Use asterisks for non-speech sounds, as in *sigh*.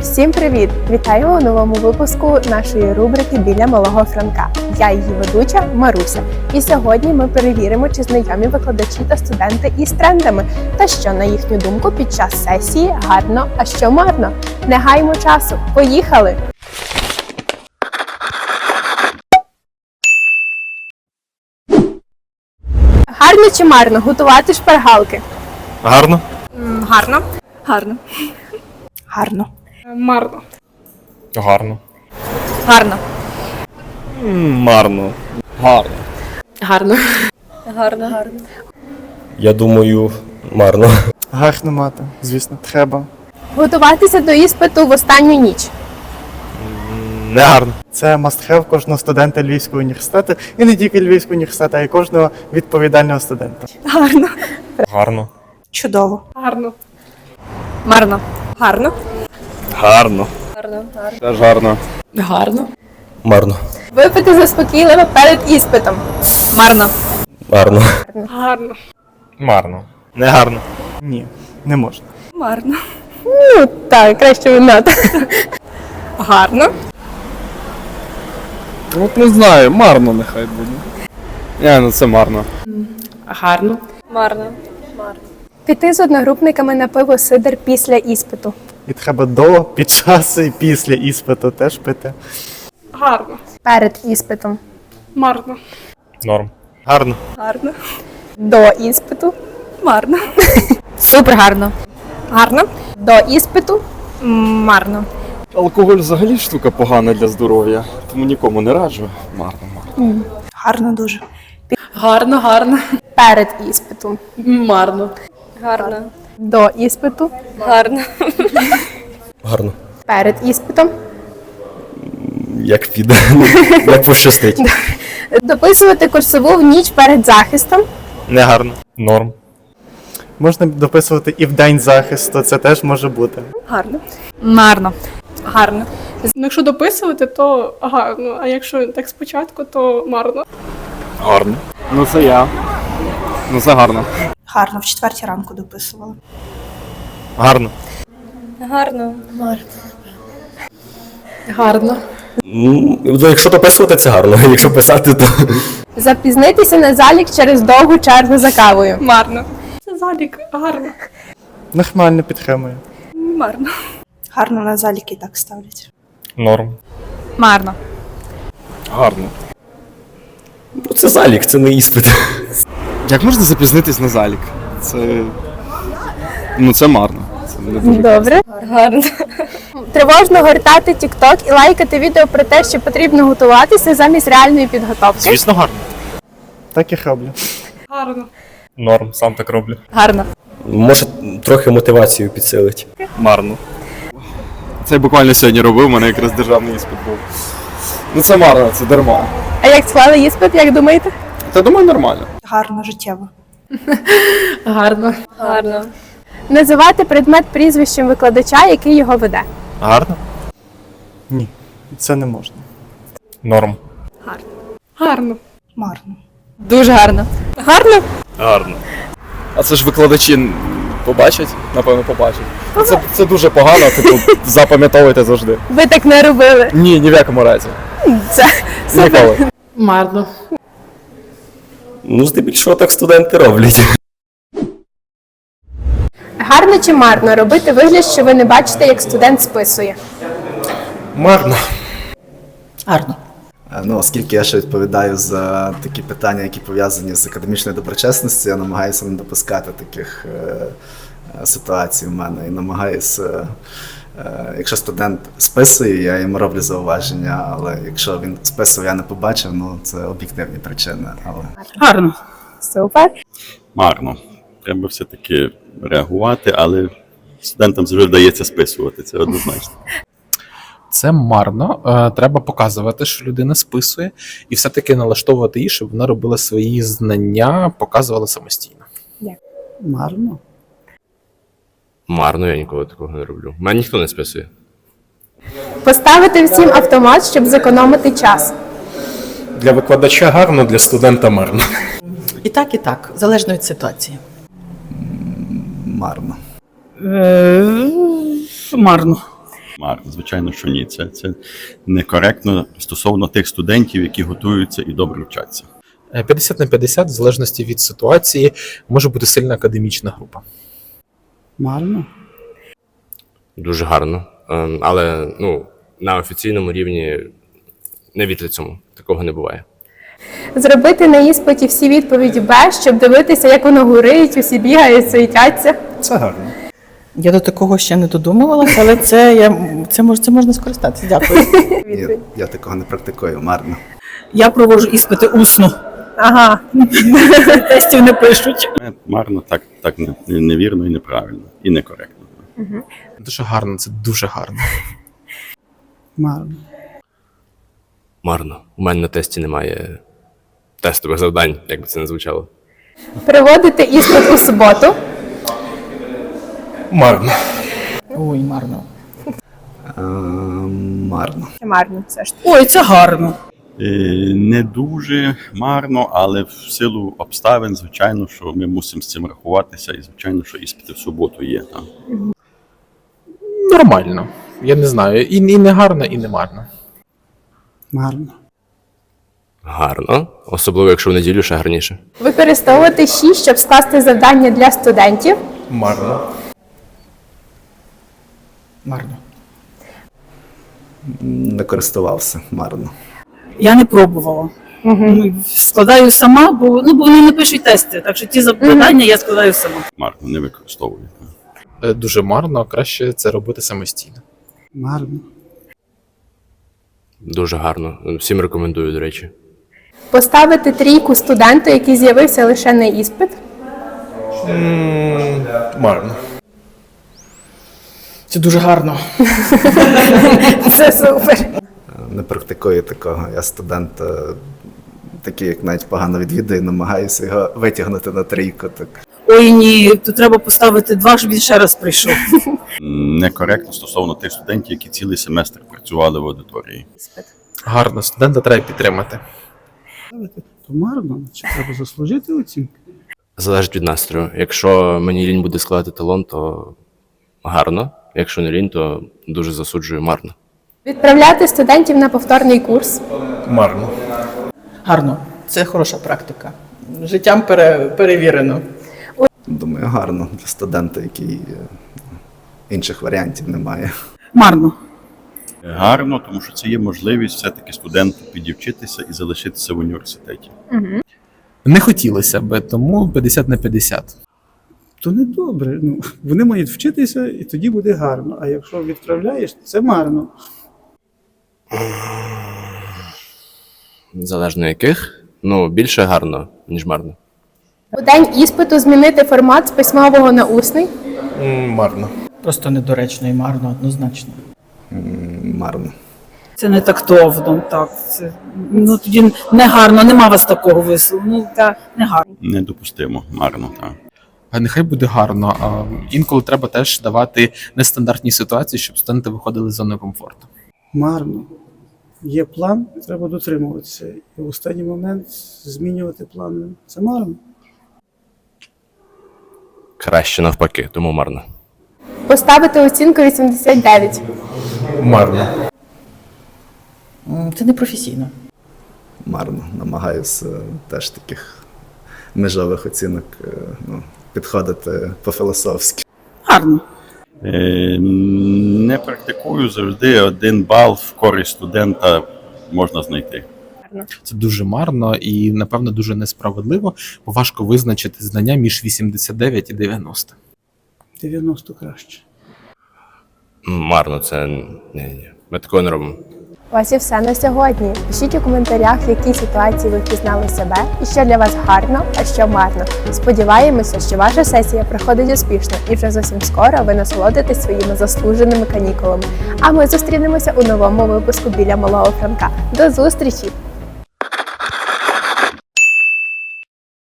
Всім привіт! Вітаємо у новому випуску нашої рубрики Біля малого Франка. Я її ведуча Маруся. І сьогодні ми перевіримо, чи знайомі викладачі та студенти із трендами, та що на їхню думку під час сесії гарно, а що марно. Не гаймо часу. Поїхали! Гарно чи марно готувати шпаргалки? Гарно? Гарно. Гарно. Гарно. Марно. Гарно. Гарно. Марно. Гарно. Гарно. Гарно. Гарно. Я думаю, марно. Гарно мати, звісно, треба. Готуватися до іспиту в останню ніч. Не гарно. Це must have кожного студента Львівського університету, і не тільки Львівського університету, а й кожного відповідального студента. Гарно. Гарно. Чудово. Гарно. Марно. Гарно. Гарно. Гарно. Теж гарно. Гарно. Марно. Випити заспокійливо перед іспитом. Марно. Марно. Гарно. Марно. Не гарно. Ні, не можна. Марно. Ну так, краще винати. Гарно. От не знаю, марно нехай буде. Не, ну це марно. Гарно. Марно. Піти з одногрупниками на пиво сидр після іспиту. І треба до, під час і після іспиту теж пити. Гарно. Перед іспитом. Марно. Норм. Гарно. Гарно. До іспиту. Марно. Супер гарно. Гарно. До іспиту. Марно. Алкоголь взагалі штука погана для здоров'я, тому нікому не раджу. Марно, марно. Гарно дуже. Гарно. Гарно. Перед іспитом. Марно. Гарно. До іспиту. Гарно. Гарно. Перед іспитом. Як піде. Як пощастить. *laughs* Дописувати курсову в ніч перед захистом. Не гарно. Норм. Можна дописувати і в день захисту, це теж може бути. Гарно. Марно. Гарно. Ну, якщо дописувати, то гарно, а якщо так спочатку, то марно. Гарно. Ну це я. Ну це гарно. Гарно. В четвертій ранку дописувала. Гарно. Гарно. Гарно. Ну, якщо дописувати, це гарно. *laughs* Якщо писати, то. Запізнитися на залік через довгу чергу за кавою. Марно. Це залік. Гарно. Нормально підтримую. Марно. Гарно на заліки так ставлять. Норм. Марно. Гарно. Ну, це залік, це не іспит. Як можна запізнитись на залік? Це. Ну це марно. Це не дуже. Добре. Гарно. Тривожно гортати TikTok і лайкати відео про те, що потрібно готуватися замість реальної підготовки. Звісно, гарно. Так і роблю. Гарно. Норм, сам так роблю. Гарно. Може, трохи мотивацію підсилить. Марно. Це я буквально сьогодні робив, у мене якраз державний іспит був. Ну це марно, це дарма. А як склали іспит, як думаєте? Та думаю, нормально. Гарно життєво. *laughs* Гарно. Гарно. Називати предмет прізвищем викладача, який його веде. Гарно? Ні, це не можна. Норм. Гарно. Гарно. Марно. Дуже гарно. Гарно? Гарно. А це ж викладачі побачать, напевно, побачать. Це, це дуже погано, типу, запам'ятовуйте завжди. Ви так не робили. Ні, ні в якому разі. Це Ніколи. Марно. Ну, здебільшого так студенти роблять. гарно чи марно робити вигляд, що ви не бачите, як студент списує. Марно. Гарно. Е, Ну, оскільки я ще відповідаю за такі питання, які пов'язані з академічною доброчесністю, я намагаюся не допускати таких е, ситуацій в мене і намагаюся, е, якщо студент списує, я йому роблю зауваження, але якщо він списував, я не побачив, ну це об'єктивні причини. Але Гарно. Супер. Марно. Треба все-таки реагувати, але студентам завжди вдається списувати, це однозначно. *laughs* Це марно. Е, Треба показувати, що людина списує, і все-таки налаштовувати її, щоб вона робила свої знання, показувала самостійно. Марно. Марно, я ніколи такого не роблю. Мене ніхто не списує. Поставити всім автомат, щоб зекономити час. Для викладача гарно, для студента марно. І так, і так, залежно від ситуації. марно. Марно. Марно, звичайно, що ні. Це, це некоректно стосовно тих студентів, які готуються і добре вчаться. Е, 50 на 50, в залежності від ситуації, може бути сильна академічна група. Марно. Дуже гарно. Ем, Але ну, на офіційному рівні не вірте цьому. Такого не буває. Зробити на іспиті всі відповіді Б, щоб дивитися, як воно горить, усі бігають, суетяться. Це гарно. Я до такого ще не додумувалася, але це, я, це, мож, це можна скористатися. Дякую. Ні, я такого не практикую, марно. Я проводжу іспити усно. Ага. Тестів не пишуть. Е, Марно так, так невірно і неправильно, і некоректно. Дуже гарно, це дуже гарно. Марно. Марно. У мене на тесті немає тестових завдань, як би це не звучало. Проводити іспит у суботу. Марно. Ой, марно. Е, марно. Марно, все ж. Ой, це гарно. Е, Не дуже марно, але в силу обставин, звичайно, що ми мусимо з цим рахуватися, і звичайно, що іспити в суботу є. Так. Нормально. Я не знаю. І, і не гарно, і не марно. Марно. Гарно. Особливо, якщо в неділю ще гарніше. Використовувати 6, щоб скласти завдання для студентів. Марно. Марно. Не користувався, марно. Я не пробувала. Ну, Складаю сама, бо ну бо вони не пишуть тести, так що ті завдання я складаю сама. Марно не використовую. Е, Дуже марно, краще це робити самостійно. Марно. Дуже гарно. Всім рекомендую, до речі. Поставити трійку студенту, який з'явився лише на іспит. Марно. Це дуже гарно. *laughs* Це супер. Не практикую такого. Я студент, е, такий, як навіть погано відвідую, намагаюся його витягнути на трійку. Так. Ой ні, то треба поставити два, щоб він ще раз прийшов. Некоректно стосовно тих студентів, які цілий семестр працювали в аудиторії. Гарно, студента треба підтримати. То марно. Чи треба заслужити оцінку? Залежить від настрою. Якщо мені лінь буде складати талон, то гарно. Якщо не лінь, то дуже засуджую марно. Відправляти студентів на повторний курс. Марно. Гарно. Це хороша практика. Життям пере, перевірено. Думаю, гарно для студента, який е, інших варіантів немає. Марно. Гарно, тому що це є можливість все-таки студенту підівчитися і залишитися в університеті. Не хотілося би, тому 50 на 50. То не добре. Ну, вони мають вчитися, і тоді буде гарно. А якщо відправляєш, це марно. Залежно яких, ну більше гарно, ніж марно. У день іспиту змінити формат з письмового на усний. Марно. Просто недоречно і марно, однозначно. Марно. Це не тактовно. Так, це ну тоді не гарно, нема вас такого вислову. Ну так, не гарно. Недопустимо, марно, так. А нехай буде гарно. А інколи треба теж давати нестандартні ситуації, щоб студенти виходили з зони комфорту. Марно. Є план, треба дотримуватися. І в останній момент змінювати плани. Це марно. Краще навпаки, тому марно. Поставити оцінку 89. Марно. Це непрофесійно. Марно. Намагаюся теж таких межових оцінок е, ну, підходити по-філософськи. Гарно. Е, не практикую завжди один бал в користь студента можна знайти. Це дуже марно і, напевно, дуже несправедливо, бо важко визначити знання між 89 і 90. 90 краще. Марно, це ні, ні. Ми такого не робимо. Ось і все на сьогодні. Пишіть у коментарях, в якій ситуації ви впізнали себе і що для вас гарно, а що марно. Сподіваємося, що ваша сесія проходить успішно і вже зовсім скоро ви насолодитесь своїми заслуженими канікулами. А ми зустрінемося у новому випуску біля малого Франка. До зустрічі!